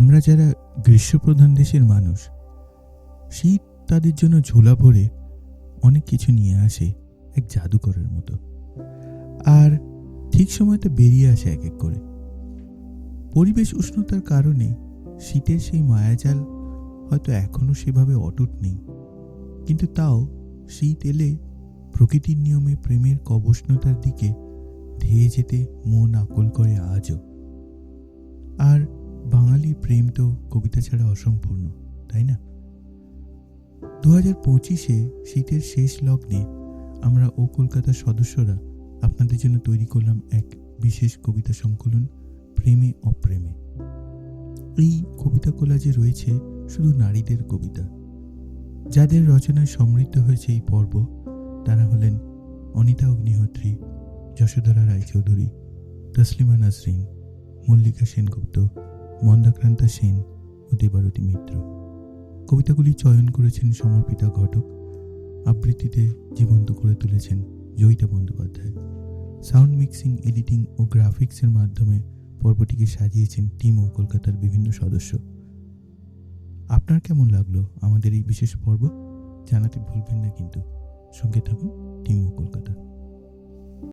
আমরা যারা গ্রীষ্মপ্রধান দেশের মানুষ শীত তাদের জন্য ঝোলা ভরে অনেক কিছু নিয়ে আসে এক জাদুকরের মতো। আর ঠিক সময়তে বেরিয়ে আসে এক এক করে। পরিবেশ উষ্ণতার কারণে শীতের সেই মায়াজাল হয়তো এখনও সেভাবে অটুট নেই। কিন্তু তাও শীত এলে প্রকৃতির নিয়মে প্রেমের কবষ্ণতার দিকে ধেয়ে যেতে মন আকল করে আজও। বাঙালির প্রেম তো কবিতা ছাড়া অসম্পূর্ণ, তাই না? দু হাজার পঁচিশে শীতের শেষ লগ্নে আমরা ও কলকাতার সদস্যরা আপনাদের জন্য তৈরি করলাম এক বিশেষ কবিতা সংকলন, প্রেমে অপ্রেমে। এই কবিতা কোলাজে রয়েছে শুধু নারীদের কবিতা। যাদের রচনায় সমৃদ্ধ হয়েছে এই পর্ব, তারা হলেন অনিতা অগ্নিহোত্রী যশোধরা রায়চৌধুরী, তসলিমা নাসরিন, মল্লিকা সেনগুপ্ত মন্দাক্রান্তা সেন ও দেবারতী মিত্র। কবিতাগুলি চয়ন করেছেন সমর্পিতা ঘটক। আবৃত্তিতে জীবন্ত করে তুলেছেন Joyita Bandyopadhyay. Sound mixing, editing ও গ্রাফিক্সের মাধ্যমে পর্বটিকে সাজিয়েছেন টিম ও কলকাতার বিভিন্ন সদস্য। আপনার কেমন লাগল আমাদের এই বিশেষ পর্ব? জানাতে ভুলবেন না কিন্তু। সঙ্গে থাকুন টিম ও কলকাতা।